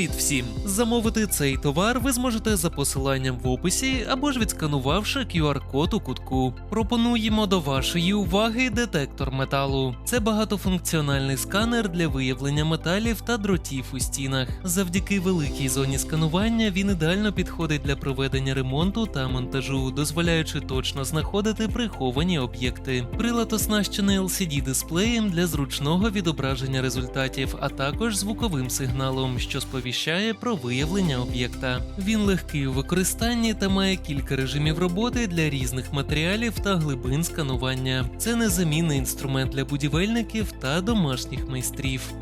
Привіт всім! Замовити цей товар ви зможете за посиланням в описі або ж відсканувавши QR-код у кутку. Пропонуємо до вашої уваги детектор металу. Це багатофункціональний сканер для виявлення металів та дротів у стінах. Завдяки великій зоні сканування він ідеально підходить для проведення ремонту та монтажу, дозволяючи точно знаходити приховані об'єкти. Прилад оснащений LCD-дисплеєм для зручного відображення результатів, а також звуковим сигналом, що сповіщає про виявлення об'єкта. Він легкий у використанні та має кілька режимів роботи для різних матеріалів та глибин сканування. Це незамінний інструмент для будівельників та домашніх майстрів.